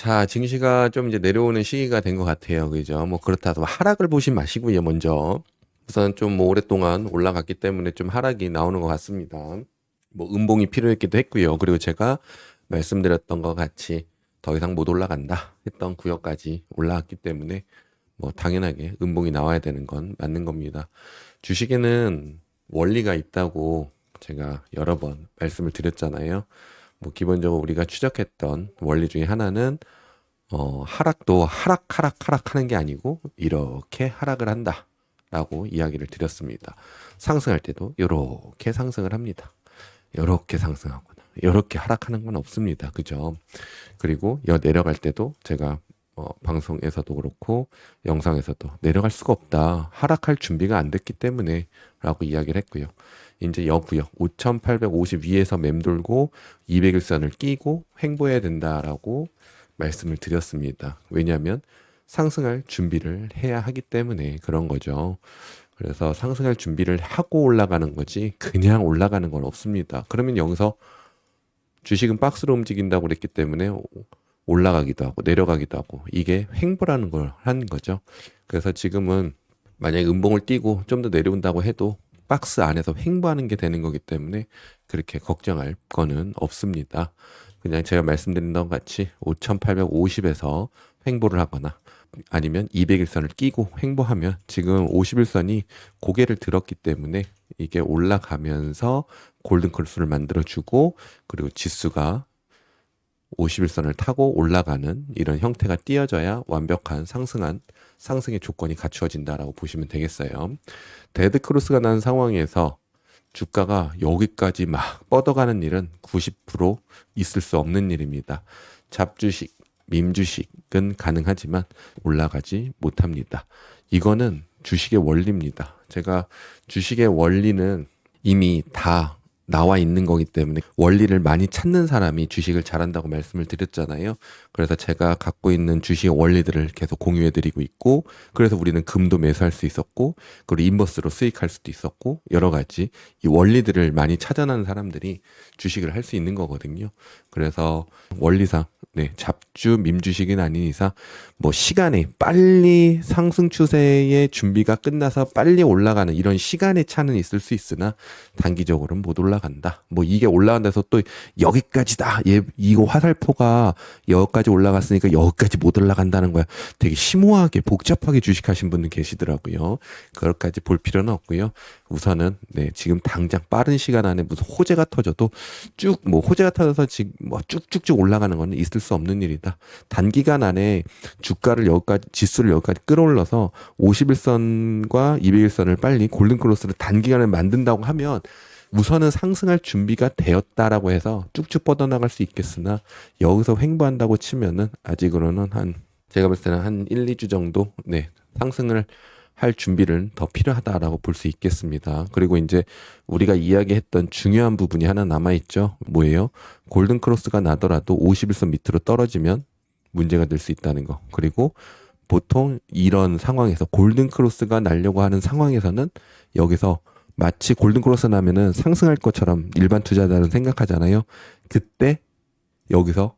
자, 증시가 좀 이제 내려오는 시기가 된 것 같아요. 그죠? 뭐 그렇다고 하락을 보신 마시고요, 먼저. 우선 좀 뭐 오랫동안 올라갔기 때문에 좀 하락이 나오는 것 같습니다. 뭐 음봉이 필요했기도 했고요. 그리고 제가 말씀드렸던 것 같이 더 이상 못 올라간다 했던 구역까지 올라왔기 때문에 뭐 당연하게 음봉이 나와야 되는 건 맞는 겁니다. 주식에는 원리가 있다고 제가 여러 번 말씀을 드렸잖아요. 뭐 기본적으로 우리가 추적했던 원리 중에 하나는 어 하락도 하락 하락 하락 하는 게 아니고 이렇게 하락을 한다라고 이야기를 드렸습니다. 상승할 때도 이렇게 상승을 합니다. 이렇게 상승하거나 이렇게 하락하는 건 없습니다. 그죠? 그리고 여 내려갈 때도 제가 어, 방송에서도 그렇고 영상에서도 내려갈 수가 없다. 하락할 준비가 안 됐기 때문에 라고 이야기를 했고요. 이제 여구역 5850 위에서 맴돌고 200일선을 끼고 횡보해야 된다라고 말씀을 드렸습니다. 왜냐하면 상승할 준비를 해야 하기 때문에 그런 거죠. 그래서 상승할 준비를 하고 올라가는 거지 그냥 올라가는 건 없습니다. 그러면 여기서 주식은 박스로 움직인다고 그랬기 때문에 올라가기도 하고 내려가기도 하고 이게 횡보라는 걸 하는 거죠. 그래서 지금은 만약에 음봉을 띄고 좀 더 내려온다고 해도 박스 안에서 횡보하는 게 되는 거기 때문에 그렇게 걱정할 거는 없습니다. 그냥 제가 말씀드린 것 같이 5850에서 횡보를 하거나 아니면 200일선을 끼고 횡보하면 지금 51선이 고개를 들었기 때문에 이게 올라가면서 골든크로스를 만들어주고 그리고 지수가 51선을 타고 올라가는 이런 형태가 띄어져야 완벽한 상승한 상승의 조건이 갖추어진다라고 보시면 되겠어요. 데드 크로스가 난 상황에서 주가가 여기까지 막 뻗어가는 일은 90% 있을 수 없는 일입니다. 잡주식, 밈주식은 가능하지만 올라가지 못합니다. 이거는 주식의 원리입니다. 제가 주식의 원리는 이미 다 나와 있는 거기 때문에 원리를 많이 찾는 사람이 주식을 잘한다고 말씀을 드렸잖아요. 그래서 제가 갖고 있는 주식의 원리들을 계속 공유해 드리고 있고 그래서 우리는 금도 매수할 수 있었고 그리고 인버스로 수익할 수도 있었고 여러 가지 이 원리들을 많이 찾아내는 사람들이 주식을 할 수 있는 거거든요. 그래서 원리상 네, 잡주 밈주식은 아닌 이상 뭐 시간에 빨리 상승 추세의 준비가 끝나서 빨리 올라가는 이런 시간의 차는 있을 수 있으나 단기적으로는 못 올라간다. 뭐 이게 올라간다서 또 여기까지다. 얘 이거 화살표가 여기까지 올라갔으니까 여기까지 못 올라간다는 거야. 되게 심오하게 복잡하게 주식하신 분들 계시더라고요. 그럴까지 볼 필요는 없고요. 우선은 네, 지금 당장 빠른 시간 안에 무슨 호재가 터져도 쭉 뭐 호재가 터져서 지금 뭐 쭉쭉쭉 올라가는 거는 있을 수 없는 일이다. 단기간 안에 주가를 여기까지 지수를 여기까지 끌어올려서 51선과 200일선을 빨리 골든 크로스를 단기간에 만든다고 하면 우선은 상승할 준비가 되었다라고 해서 쭉쭉 뻗어나갈 수 있겠으나 여기서 횡보한다고 치면은 아직으로는 한 제가 볼 때는 한 1, 2주 정도 네 상승을 할 준비를 더 필요하다라고 볼 수 있겠습니다. 그리고 이제 우리가 이야기했던 중요한 부분이 하나 남아 있죠. 뭐예요? 골든 크로스가 나더라도 51선 밑으로 떨어지면 문제가 될 수 있다는 거. 그리고 보통 이런 상황에서 골든 크로스가 날려고 하는 상황에서는 여기서 마치 골든 크로스 나면은 상승할 것처럼 일반 투자자는 생각하잖아요. 그때 여기서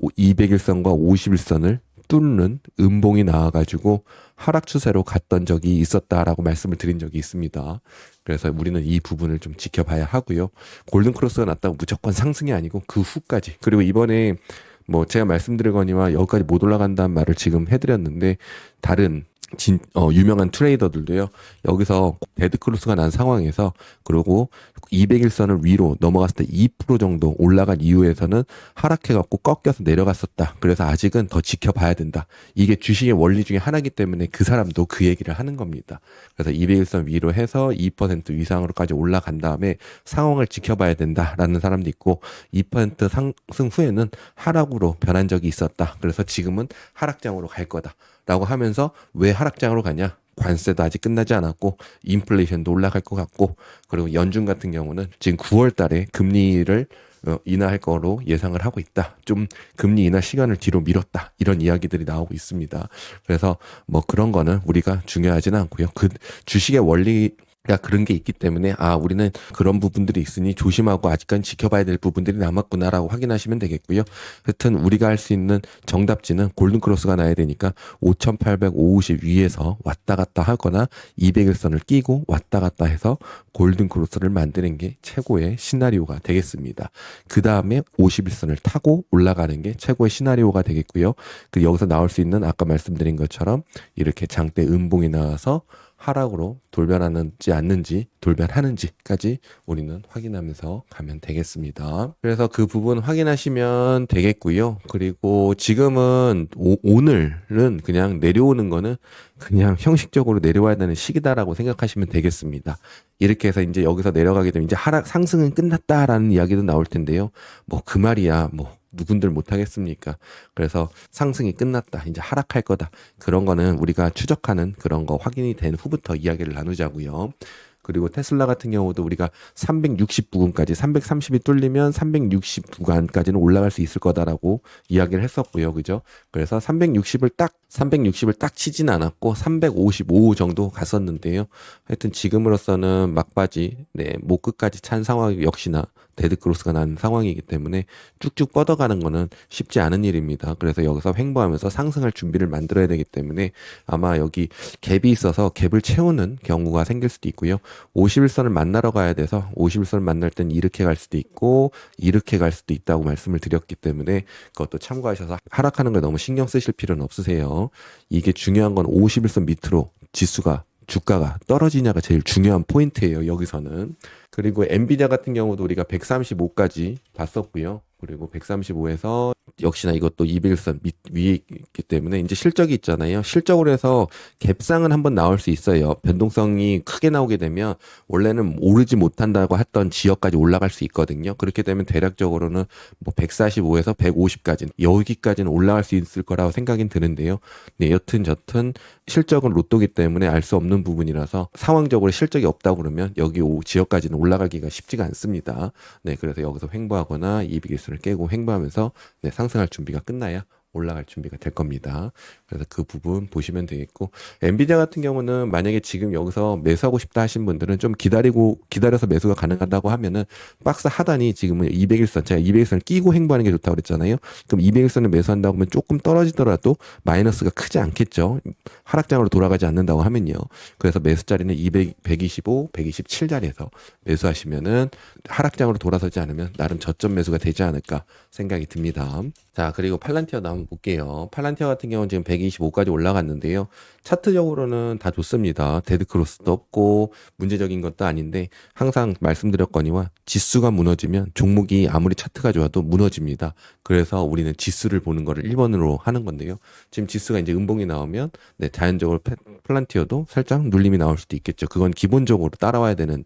200일선과 51선을 뚫는 음봉이 나와가지고 하락 추세로 갔던 적이 있었다라고 말씀을 드린 적이 있습니다. 그래서 우리는 이 부분을 좀 지켜봐야 하고요. 골든 크로스가 났다고 무조건 상승이 아니고 그 후까지 그리고 이번에 뭐 제가 말씀드리거니와 여기까지 못 올라간다는 말을 지금 해드렸는데 다른 진, 어, 유명한 트레이더들도요, 여기서 데드크로스가 난 상황에서, 그리고 200일선을 위로 넘어갔을 때 2% 정도 올라간 이후에서는 하락해갖고 꺾여서 내려갔었다. 그래서 아직은 더 지켜봐야 된다. 이게 주식의 원리 중에 하나이기 때문에 그 사람도 그 얘기를 하는 겁니다. 그래서 200일선 위로 해서 2% 위상으로까지 올라간 다음에 상황을 지켜봐야 된다라는 사람도 있고, 2% 상승 후에는 하락으로 변한 적이 있었다. 그래서 지금은 하락장으로 갈 거다. 라고 하면서 왜 하락장으로 가냐? 관세도 아직 끝나지 않았고 인플레이션도 올라갈 것 같고 그리고 연준 같은 경우는 지금 9월 달에 금리를 어, 인하할 거로 예상을 하고 있다. 좀 금리 인하 시간을 뒤로 미뤘다. 이런 이야기들이 나오고 있습니다. 그래서 뭐 그런 거는 우리가 중요하지는 않고요. 그 주식의 원리 그러니까 그런 게 있기 때문에 아 우리는 그런 부분들이 있으니 조심하고 아직까지 지켜봐야 될 부분들이 남았구나라고 확인하시면 되겠고요. 하여튼 우리가 할 수 있는 정답지는 골든 크로스가 나야 되니까 5,850 위에서 왔다 갔다 하거나 200일선을 끼고 왔다 갔다 해서 골든 크로스를 만드는 게 최고의 시나리오가 되겠습니다. 그 다음에 51선을 타고 올라가는 게 최고의 시나리오가 되겠고요. 그 여기서 나올 수 있는 아까 말씀드린 것처럼 이렇게 장대 음봉이 나와서 하락으로 돌변하는지 않는지 돌변하는지까지 우리는 확인하면서 가면 되겠습니다. 그래서 그 부분 확인하시면 되겠고요. 그리고 지금은 오, 늘은 그냥 내려오는 거는 그냥 형식적으로 내려와야 되는 시기다라고 생각하시면 되겠습니다. 이렇게 해서 이제 여기서 내려가게 되면 이제 하락 상승은 끝났다라는 이야기도 나올 텐데요. 뭐 그 말이야 뭐 누군들 못하겠습니까? 그래서 상승이 끝났다. 이제 하락할 거다. 그런 거는 우리가 추적하는 그런 거 확인이 된 후부터 이야기를 나누자고요. 그리고 테슬라 같은 경우도 우리가 360 부근까지 330이 뚫리면 360 구간까지는 올라갈 수 있을 거다라고 이야기를 했었고요. 그죠? 그래서 360을 딱 360을 딱 치진 않았고 355 정도 갔었는데요. 하여튼 지금으로서는 막바지 네, 목 끝까지 찬 상황 역시나 데드 크로스가 난 상황이기 때문에 쭉쭉 뻗어가는 거는 쉽지 않은 일입니다. 그래서 여기서 횡보하면서 상승할 준비를 만들어야 되기 때문에 아마 여기 갭이 있어서 갭을 채우는 경우가 생길 수도 있고요. 51선을 만나러 가야 돼서 51선을 만날 땐 이렇게 갈 수도 있고 이렇게 갈 수도 있다고 말씀을 드렸기 때문에 그것도 참고하셔서 하락하는 걸 너무 신경 쓰실 필요는 없으세요. 이게 중요한 건 51선 밑으로 지수가 주가가 떨어지냐가 제일 중요한 포인트예요. 여기서는. 그리고 엔비디아 같은 경우도 우리가 135까지 봤었고요. 그리고 135에서 역시나 이것도 200일선 밑 위에 있기 때문에 이제 실적이 있잖아요. 실적으로 해서 갭상은 한번 나올 수 있어요. 변동성이 크게 나오게 되면 원래는 오르지 못한다고 했던 지역까지 올라갈 수 있거든요. 그렇게 되면 대략적으로는 뭐 145에서 150까지 여기까지는 올라갈 수 있을 거라고 생각이 드는데요. 네, 여튼 저튼 실적은 로또기 때문에 알 수 없는 부분이라서 상황적으로 실적이 없다고 그러면 여기 오 지역까지는 올라가기가 쉽지가 않습니다. 네, 그래서 여기서 횡보하거나 200일 선을 깨고 횡보하면서 네, 상승할 준비가 끝나야 올라갈 준비가 될 겁니다. 그래서 그 부분 보시면 되겠고 엔비디아 같은 경우는 만약에 지금 여기서 매수하고 싶다 하신 분들은 좀 기다리고 기다려서 매수가 가능하다고 하면은 박스 하단이 지금은 200일선 제가 200일선을 끼고 행보하는 게 좋다고 그랬잖아요. 그럼 200일선을 매수한다고 하면 조금 떨어지더라도 마이너스가 크지 않겠죠. 하락장으로 돌아가지 않는다고 하면요. 그래서 매수 자리는 200 125, 127 자리에서 매수하시면은 하락장으로 돌아서지 않으면 나름 저점 매수가 되지 않을까 생각이 듭니다. 자, 그리고 팔란티어도 볼게요. 팔란티어 같은 경우는 지금 125까지 올라갔는데요. 차트적으로는 다 좋습니다. 데드크로스도 없고 문제적인 것도 아닌데 항상 말씀드렸거니와 지수가 무너지면 종목이 아무리 차트가 좋아도 무너집니다. 그래서 우리는 지수를 보는 거를 1번으로 하는 건데요. 지금 지수가 이제 음봉이 나오면 네, 자연적으로 페- 플란티어도 살짝 눌림이 나올 수도 있겠죠. 그건 기본적으로 따라와야 되는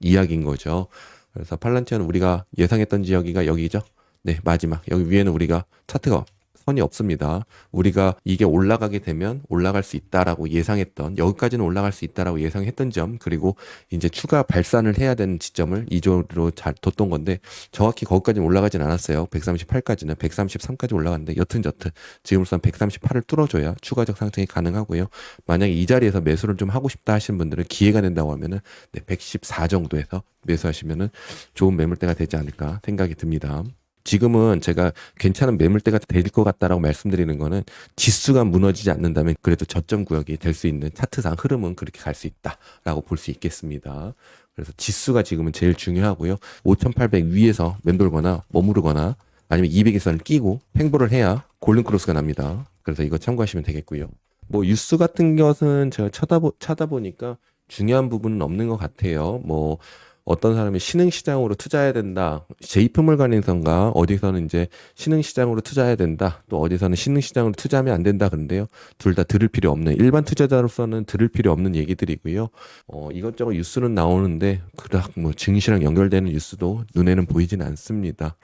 이야기인 거죠. 그래서 팔란티어는 우리가 예상했던 지역이가 여기죠. 네, 마지막. 여기 위에는 우리가 차트가 선이 없습니다. 우리가 이게 올라가게 되면 올라갈 수 있다라고 예상했던 여기까지는 올라갈 수 있다라고 예상했던 점 그리고 이제 추가 발산을 해야 되는 지점을 이조로 잘 뒀던 건데 정확히 거기까지는 올라가진 않았어요. 138까지는 133까지 올라갔는데 여튼 저튼 지금으로선 138을 뚫어줘야 추가적 상승이 가능하고요. 만약에 이 자리에서 매수를 좀 하고 싶다 하시는 분들은 기회가 된다고 하면은 네, 114 정도에서 매수하시면은 좋은 매물대가 되지 않을까 생각이 듭니다. 지금은 제가 괜찮은 매물대가 될 것 같다라고 말씀드리는 거는 지수가 무너지지 않는다면 그래도 저점 구역이 될 수 있는 차트상 흐름은 그렇게 갈 수 있다라고 볼 수 있겠습니다. 그래서 지수가 지금은 제일 중요하고요. 5,800 위에서 맴돌거나 머무르거나 아니면 200일선을 끼고 횡보를 해야 골든 크로스가 납니다. 그래서 이거 참고하시면 되겠고요. 뭐 뉴스 같은 것은 제가 쳐다보, 찾아보니까 중요한 부분은 없는 것 같아요. 뭐 어떤 사람이 신흥시장으로 투자해야 된다. 제2품물관에선가 어디서는 이제 신흥시장으로 투자해야 된다. 또 어디서는 신흥시장으로 투자하면 안 된다. 그런데요. 둘 다 들을 필요 없는 일반 투자자로서는 들을 필요 없는 얘기들이고요. 어, 이것저것 뉴스는 나오는데 그닥 뭐 증시랑 연결되는 뉴스도 눈에는 보이진 않습니다.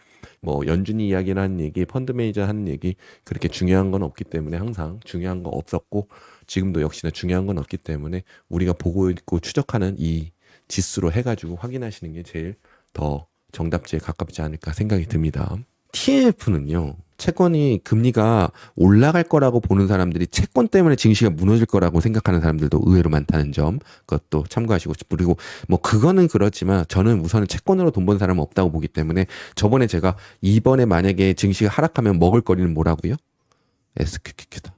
뭐 연준이 이야기를 하는 얘기, 펀드 매니저 하는 얘기 그렇게 중요한 건 없기 때문에 항상 중요한 거 없었고 지금도 역시나 중요한 건 없기 때문에 우리가 보고 있고 추적하는 이 지수로 해가지고 확인하시는 게 제일 더 정답지에 가깝지 않을까 생각이 듭니다. TF는요, 채권이 금리가 올라갈 거라고 보는 사람들이 채권 때문에 증시가 무너질 거라고 생각하는 사람들도 의외로 많다는 점 그것도 참고하시고 그리고 뭐 그거는 그렇지만 저는 우선은 채권으로 돈 번 사람은 없다고 보기 때문에 저번에 제가 이번에 만약에 증시가 하락하면 먹을 거리는 뭐라고요? SQQQ다.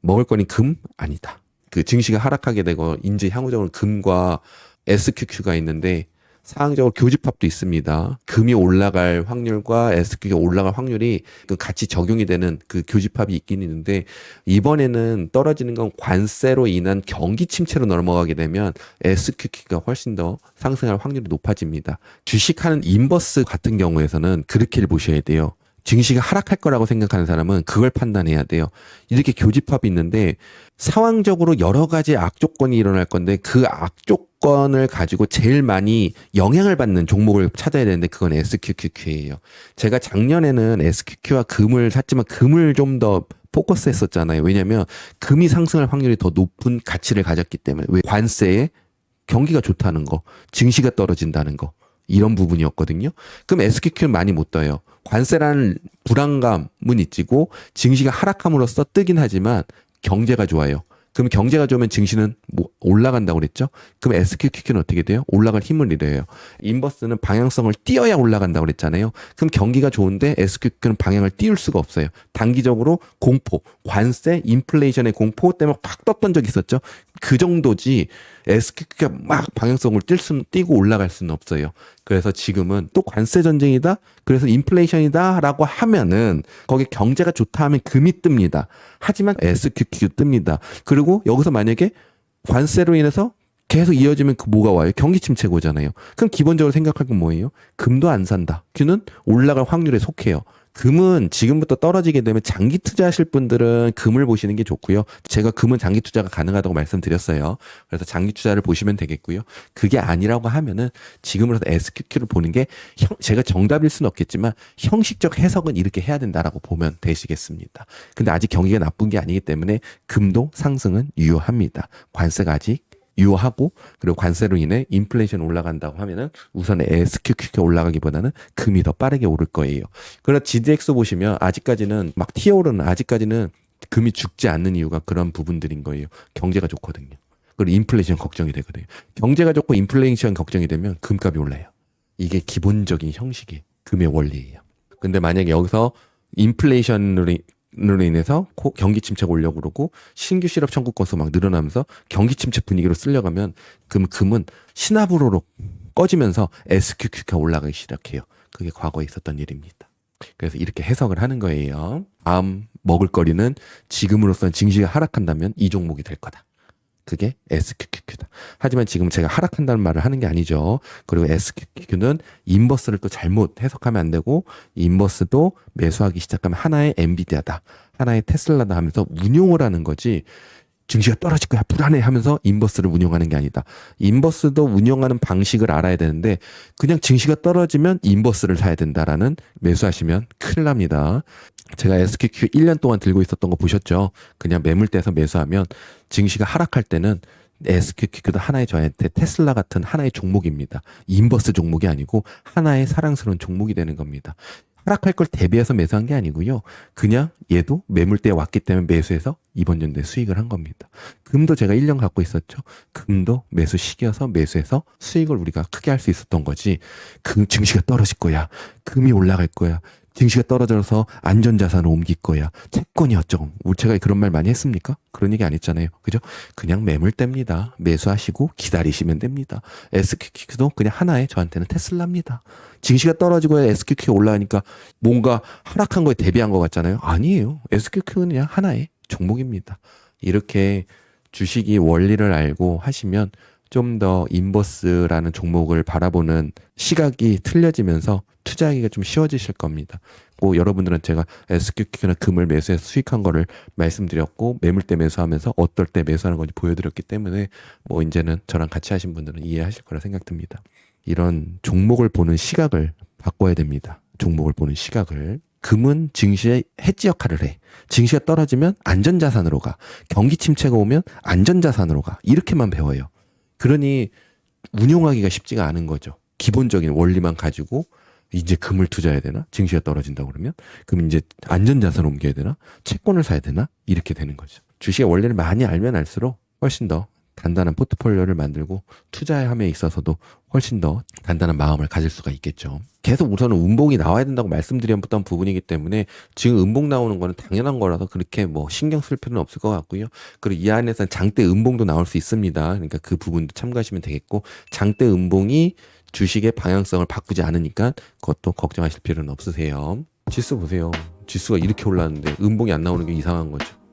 먹을 거리 금 아니다. 그 증시가 하락하게 되고 이제 향후적으로 금과 SQQ가 있는데 상황적으로 교집합도 있습니다. 금이 올라갈 확률과 SQ가 올라갈 확률이 그 같이 적용이 되는 그 교집합이 있긴 있는데 이번에는 떨어지는 건 관세로 인한 경기 침체로 넘어가게 되면 SQQ가 훨씬 더 상승할 확률이 높아집니다. 주식하는 인버스 같은 경우에서는 그렇게 보셔야 돼요. 증시가 하락할 거라고 생각하는 사람은 그걸 판단해야 돼요. 이렇게 교집합이 있는데 상황적으로 여러 가지 악조건이 일어날 건데 그 악조건을 가지고 제일 많이 영향을 받는 종목을 찾아야 되는데 그건 SQQQ예요. 제가 작년에는 SQQ와 금을 샀지만 금을 좀 더 포커스 했었잖아요. 왜냐면 금이 상승할 확률이 더 높은 가치를 가졌기 때문에 왜 관세에 경기가 좋다는 거, 증시가 떨어진다는 거 이런 부분이었거든요. 그럼 SQQ는 많이 못 떠요. 관세라는 불안감은 있지고 증시가 하락함으로써 뜨긴 하지만 경제가 좋아요. 그럼 경제가 좋으면 증시는 뭐 올라간다고 그랬죠? 그럼 SQQ는 어떻게 돼요? 올라갈 힘을 잃어요. 인버스는 방향성을 띄어야 올라간다고 그랬잖아요. 그럼 경기가 좋은데 SQQ는 방향을 띄울 수가 없어요. 단기적으로 공포, 관세, 인플레이션의 공포 때문에 팍 떴던 적이 있었죠. 그 정도지 SQQ가 막 방향성을 뛸 수는 띄고 올라갈 수는 없어요. 그래서 지금은 또 관세 전쟁이다. 그래서 인플레이션이다 라고 하면은 거기 경제가 좋다 하면 금이 뜹니다. 하지만 SQQ 뜹니다. 그리고 여기서 만약에 관세로 인해서 계속 이어지면 그 뭐가 와요? 경기 침체가 오잖아요. 그럼 기본적으로 생각할 건 뭐예요? 금도 안 산다. 큐는 올라갈 확률에 속해요. 금은 지금부터 떨어지게 되면 장기 투자하실 분들은 금을 보시는 게 좋고요. 제가 금은 장기 투자가 가능하다고 말씀드렸어요. 그래서 장기 투자를 보시면 되겠고요. 그게 아니라고 하면은 지금으로서 SQQ를 보는 게 형, 제가 정답일 수는 없겠지만 형식적 해석은 이렇게 해야 된다라고 보면 되시겠습니다. 근데 아직 경기가 나쁜 게 아니기 때문에 금도 상승은 유효합니다. 관세가 아직 유효하고 그리고 관세로 인해 인플레이션 올라간다고 하면은 우선 SQQ가 올라가기보다는 금이 더 빠르게 오를 거예요. 그러나 GDX 보시면 아직까지는 막 튀어오르는 아직까지는 금이 죽지 않는 이유가 그런 부분들인 거예요. 경제가 좋거든요. 그리고 인플레이션 걱정이 되거든요. 경제가 좋고 인플레이션 걱정이 되면 금값이 올라요. 이게 기본적인 형식의 금의 원리예요. 근데 만약에 여기서 인플레이션으로 으 로 인해서 코- 경기 침체가 오려고 그러고 신규 실업 청구 건수 막 늘어나면서 경기 침체 분위기로 쓸려가면 금 금은 시나브로로 꺼지면서 SQQ가 올라가기 시작해요. 그게 과거에 있었던 일입니다. 그래서 이렇게 해석을 하는 거예요. 다음 먹을 거리는 지금으로선 증시가 하락한다면 이 종목이 될 거다. 그게 SQQ다. 하지만 지금 제가 하락한다는 말을 하는 게 아니죠. 그리고 SQQ는 인버스를 또 잘못 해석하면 안 되고 인버스도 매수하기 시작하면 하나의 엔비디아다. 하나의 테슬라다 하면서 운용을 하는 거지. 증시가 떨어질 거야 불안해 하면서 인버스를 운용하는 게 아니다. 인버스도 운영하는 방식을 알아야 되는데 그냥 증시가 떨어지면 인버스를 사야 된다라는 매수하시면 큰일 납니다. 제가 SQQ 1년 동안 들고 있었던 거 보셨죠? 그냥 매물대에서 매수하면 증시가 하락할 때는 SQQ도 하나의 저한테 테슬라 같은 하나의 종목입니다. 인버스 종목이 아니고 하나의 사랑스러운 종목이 되는 겁니다. 하락할 걸 대비해서 매수한 게 아니고요. 그냥 얘도 매물대에 왔기 때문에 매수해서 이번 연도에 수익을 한 겁니다. 금도 제가 1년 갖고 있었죠. 금도 매수 시기여서 매수해서 수익을 우리가 크게 할 수 있었던 거지. 금 증시가 떨어질 거야. 금이 올라갈 거야. 증시가 떨어져서 안전자산을 옮길 거야. 채권이 어쩌고. 우리 제가 그런 말 많이 했습니까? 그런 얘기 안 했잖아요. 그죠? 그냥 매물대입니다. 매수하시고 기다리시면 됩니다. SQQ도 그냥 하나의 저한테는 테슬라입니다. 증시가 떨어지고 SQQ가 올라가니까 뭔가 하락한 거에 대비한 것 같잖아요. 아니에요. SQQ는 그냥 하나의 종목입니다. 이렇게 주식이 원리를 알고 하시면 좀 더 인버스라는 종목을 바라보는 시각이 틀려지면서 투자하기가 좀 쉬워지실 겁니다. 뭐 여러분들은 제가 SQQ나 금을 매수해서 수익한 거를 말씀드렸고 매물대 매수하면서 어떨 때 매수하는 건지 보여드렸기 때문에 뭐 이제는 저랑 같이 하신 분들은 이해하실 거라 생각됩니다. 이런 종목을 보는 시각을 바꿔야 됩니다. 종목을 보는 시각을. 금은 증시의 해지 역할을 해. 증시가 떨어지면 안전자산으로 가. 경기 침체가 오면 안전자산으로 가. 이렇게만 배워요. 그러니 운용하기가 쉽지가 않은 거죠. 기본적인 원리만 가지고 이제 금을 투자해야 되나? 증시가 떨어진다고 그러면? 그럼 이제 안전자산 옮겨야 되나? 채권을 사야 되나? 이렇게 되는 거죠. 주식의 원리를 많이 알면 알수록 훨씬 더 단단한 포트폴리오를 만들고 투자함에 있어서도 훨씬 더 단단한 마음을 가질 수가 있겠죠. 계속 우선은 음봉이 나와야 된다고 말씀드렸던 부분이기 때문에 지금 음봉 나오는 거는 당연한 거라서 그렇게 뭐 신경 쓸 필요는 없을 것 같고요. 그리고 이 안에서는 장대 음봉도 나올 수 있습니다. 그러니까 그 부분도 참고하시면 되겠고 장대 음봉이 주식의 방향성을 바꾸지 않으니까 그것도 걱정하실 필요는 없으세요. 지수 보세요. 지수가 이렇게 올랐는데 음봉이 안 나오는 게 이상한 거죠.